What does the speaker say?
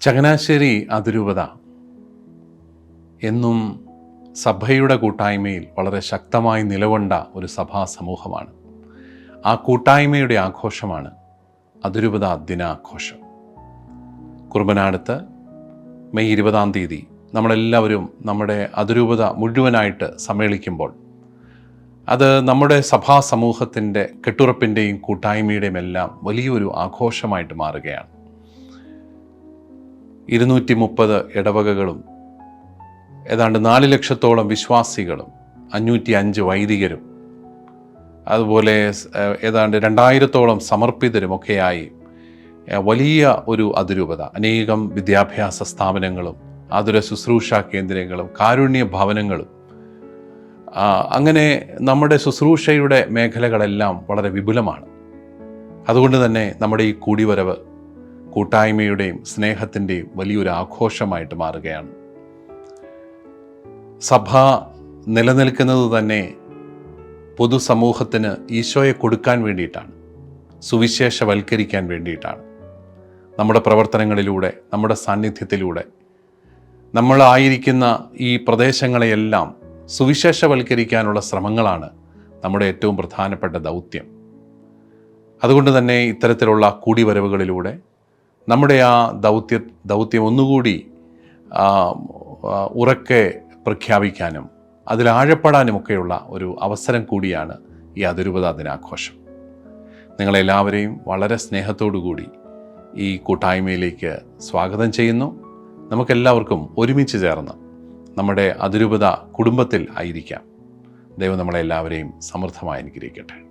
ചങ്ങനാശ്ശേരി അതിരൂപത എന്നും സഭയുടെ കൂട്ടായ്മയിൽ വളരെ ശക്തമായി നിലകൊണ്ട ഒരു സഭാ സമൂഹമാണ്. ആ കൂട്ടായ്മയുടെ ആഘോഷമാണ് അതിരൂപത ദിനാഘോഷം. കുർബനാടത്ത് മെയ് ഇരുപതാം തീയതി നമ്മളെല്ലാവരും നമ്മുടെ അതിരൂപത മുഴുവനായിട്ട് സമ്മേളിക്കുമ്പോൾ അത് നമ്മുടെ സഭാ സമൂഹത്തിന്റെ കെട്ടുറപ്പിന്റെയും കൂട്ടായ്മയുടെയും എല്ലാം വലിയൊരു ആഘോഷമായിട്ട് മാറുകയാണ്. ഇരുന്നൂറ്റി മുപ്പത് ഇടവകകളും ഏതാണ്ട് നാല് ലക്ഷത്തോളം വിശ്വാസികളും അഞ്ഞൂറ്റി അഞ്ച് വൈദികരും അതുപോലെ ഏതാണ്ട് രണ്ടായിരത്തോളം സമർപ്പിതരുമൊക്കെയായി വലിയ ഒരു അതിരൂപത. അനേകം വിദ്യാഭ്യാസ സ്ഥാപനങ്ങളും ആതുര ശുശ്രൂഷ കേന്ദ്രങ്ങളും കാരുണ്യ ഭവനങ്ങളും അങ്ങനെ നമ്മുടെ ശുശ്രൂഷയുടെ മേഖലകളെല്ലാം വളരെ വിപുലമാണ്. അതുകൊണ്ട് തന്നെ നമ്മുടെ ഈ കൂടിവരവ് കൂട്ടായ്മയുടെയും സ്നേഹത്തിന്റെയും വലിയൊരു ആഘോഷമായിട്ട് മാറുകയാണ്. സഭ നിലനിൽക്കുന്നത് തന്നെ പൊതുസമൂഹത്തിന് ഈശോയെ കൊടുക്കാൻ വേണ്ടിയിട്ടാണ്. സുവിശേഷവൽക്കരിക്കാൻ വേണ്ടിയിട്ടാണ്. നമ്മുടെ പ്രവർത്തനങ്ങളിലൂടെ നമ്മുടെ സാന്നിധ്യത്തിലൂടെ നമ്മളായിരിക്കുന്ന ഈ പ്രദേശങ്ങളെയെല്ലാം സുവിശേഷവൽക്കരിക്കാനുള്ള ശ്രമങ്ങളാണ് നമ്മുടെ ഏറ്റവും പ്രധാനപ്പെട്ട ദൗത്യം. അതുകൊണ്ട് തന്നെ ഇത്തരത്തിലുള്ള കൂടിവരവുകളിലൂടെ നമ്മുടെ ആ ദൗത്യ ദൗത്യം ഒന്നുകൂടി ഉറക്കെ പ്രഖ്യാപിക്കാനും അതിൽ ആഴപ്പെടാനുമൊക്കെയുള്ള ഒരു അവസരം കൂടിയാണ് ഈ അതിരൂപത ദിനാഘോഷം. നിങ്ങളെല്ലാവരെയും വളരെ സ്നേഹത്തോടു കൂടി ഈ കൂട്ടായ്മയിലേക്ക് സ്വാഗതം ചെയ്യുന്നു. നമുക്കെല്ലാവർക്കും ഒരുമിച്ച് ചേർന്ന് നമ്മുടെ അതിരൂപത കുടുംബത്തിൽ ആയിരിക്കാം. ദൈവം നമ്മളെല്ലാവരെയും സമൃദ്ധമായി അനുഗ്രഹിക്കട്ടെ.